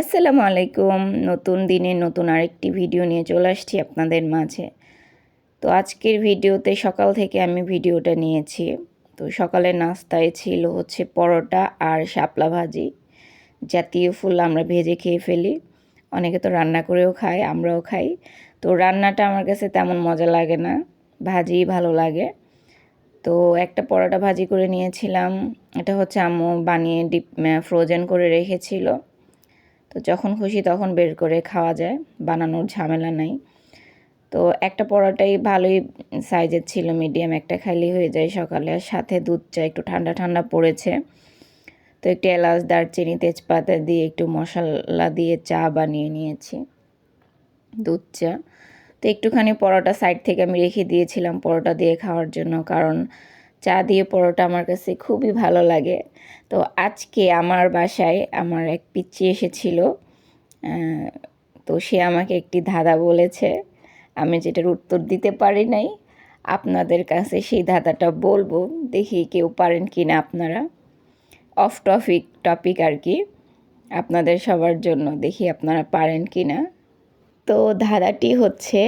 আসসালামু আলাইকুম। নতুন দিনে নতুন আরেকটি ভিডিও নিয়ে চলে আসছি আপনাদের মাঝে। তো আজকের ভিডিওতে সকাল থেকে আমি ভিডিওটা নিয়েছি। তো সকালে নাস্তায় ছিল হচ্ছে পরোটা আর শাপলা ভাজি। জাতীয় ফুল আমরা ভেজে খেয়ে ফেলি। অনেকে তো রান্না করেও খায়, আমরাও খাই। তো রান্নাটা আমার কাছে তেমন মজা লাগে না ভাজিই ভালো লাগে। তো একটা পরোটা ভাজি করে নিয়েছিলাম। এটা হচ্ছে আম্মু বানিয়ে ডিপ ফ্রোজেন করে রেখেছিল। তো যখন খুশি তখন বের করে খাওয়া যায়, বানানোর ঝামেলা নাই। তো একটা পরোটাই ভালোই সাইজের ছিল, মিডিয়াম একটা খালি হয়ে যায় সকালে। সাথে দুধ চা, একটু ঠান্ডা ঠান্ডা পড়েছে। তো একটু এলাচ, দারচিনি, তেজপাতা দিয়ে একটু মশলা দিয়ে চা বানিয়ে নিয়েছি, দুধ চা। তো একটুখানি পরোটা সাইড থেকে আমি রেখে দিয়েছিলাম পরোটা দিয়ে খাওয়ার জন্য, কারণ চা দিয়ে পরোটা আমার কাছে খুবই ভালো লাগে। তো আজকে আমার বাসায় আমার এক পিচ্ছি এসেছিল তো সে আমাকে একটি ধাঁধা বলেছে। আমি যেটার উত্তর দিতে পারি নাই, আপনাদের কাছে সেই ধাঁধাটা বলব, দেখি কেউ পারেন কি না আপনারা। অফ টপিক টপিক আর কি, আপনাদের সবার জন্য দেখি আপনারা পারেন কি না তো ধাঁধাটি হচ্ছে,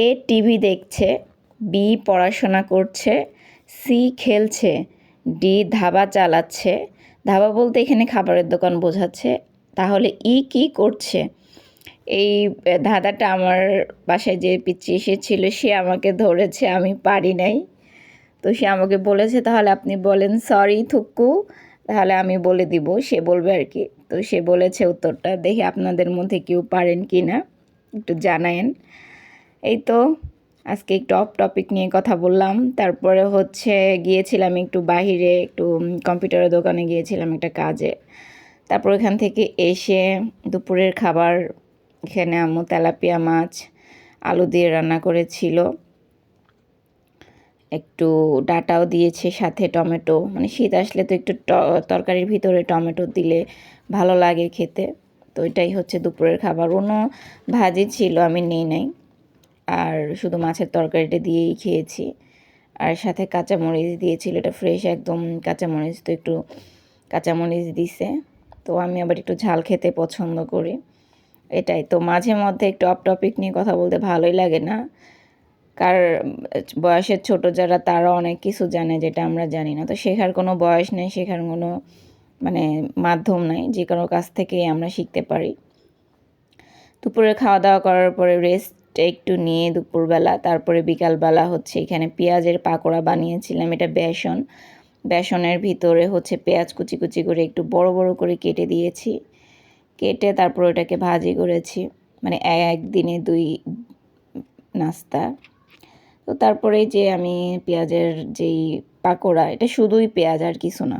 এ টিভি দেখছে, বি পড়াশোনা করছে সি খেলছে, ডি ধাবা চালাচ্ছে। ধাবা বলতে এখানে খাবারের দোকান বোঝাচ্ছে। তাহলে ই কি করছে? এই ধাঁধাটা আমার বাসায় যে পিচ্ছি এসেছিল, সে আমাকে ধরেছে, আমি পারি নাই। তো সে আমাকে বলেছে, তাহলে আপনি বলেন সরি থুক্কু তাহলে আমি বলে দিব। সে বলবে আর কি। তো সে বলেছে উত্তরটা, দেখি আপনাদের মধ্যে কেউ পারেন কি না? একটু জানায়েন। এই তো আজকে একটু অফ টপিক নিয়ে কথা বললাম। তারপরে হচ্ছে গিয়েছিলাম একটু বাহিরে, একটু কম্পিউটারের দোকানে গিয়েছিলাম একটা কাজে। তারপর এখান থেকে এসে দুপুরের খাবার, এখানে আম্মু তেলাপিয়া মাছ, আলু দিয়ে রান্না করেছিল। একটু ডাটাও দিয়েছে সাথে টমেটো। মানে শীত আসলে তো একটু তরকারির ভিতরে টমেটো দিলে ভালো লাগে খেতে। তো এটাই হচ্ছে দুপুরের খাবার। অন্য ভাজি ছিল, আমি নেই নাই। আর শুধু মাছের তরকারিটা দিয়েই খেয়েছি। আর সাথে কাঁচামরিচ দিয়েছিল, এটা ফ্রেশ একদম কাঁচামরিচ, তো একটু কাঁচামরিচ দিছে। তো আমি আবার একটু ঝাল খেতে পছন্দ করি। এটাই, তো মাঝে মধ্যে একটু অফ টপিক নিয়ে কথা বলতে ভালোই লাগে না। কার, বয়সের ছোট যারা, তারা অনেক কিছু জানে যেটা আমরা জানি না। তো শেখার কোনো বয়স নেই, শেখার কোনো মানে মাধ্যম নাই, যে কারও কাছ থেকেই আমরা শিখতে পারি। দুপুরে খাওয়া দাওয়া করার পরে রেস্ট একটু নিয়ে দুপুরবেলা, তারপরে বিকালবেলা হচ্ছে এখানে পেঁয়াজের পাকোড়া বানিয়েছিলাম, এটা বেসন। বেসনের ভিতরে হচ্ছে পেঁয়াজ কুচি কুচি করে একটু বড় বড় করে কেটে দিয়েছি। কেটে তারপর ওটাকে ভাজি করেছি মানে একদিনে দুই নাস্তা। তো তারপরে যে আমি পেঁয়াজের যেই পাকোড়া, এটা শুধুই পেঁয়াজ আর কিছু না।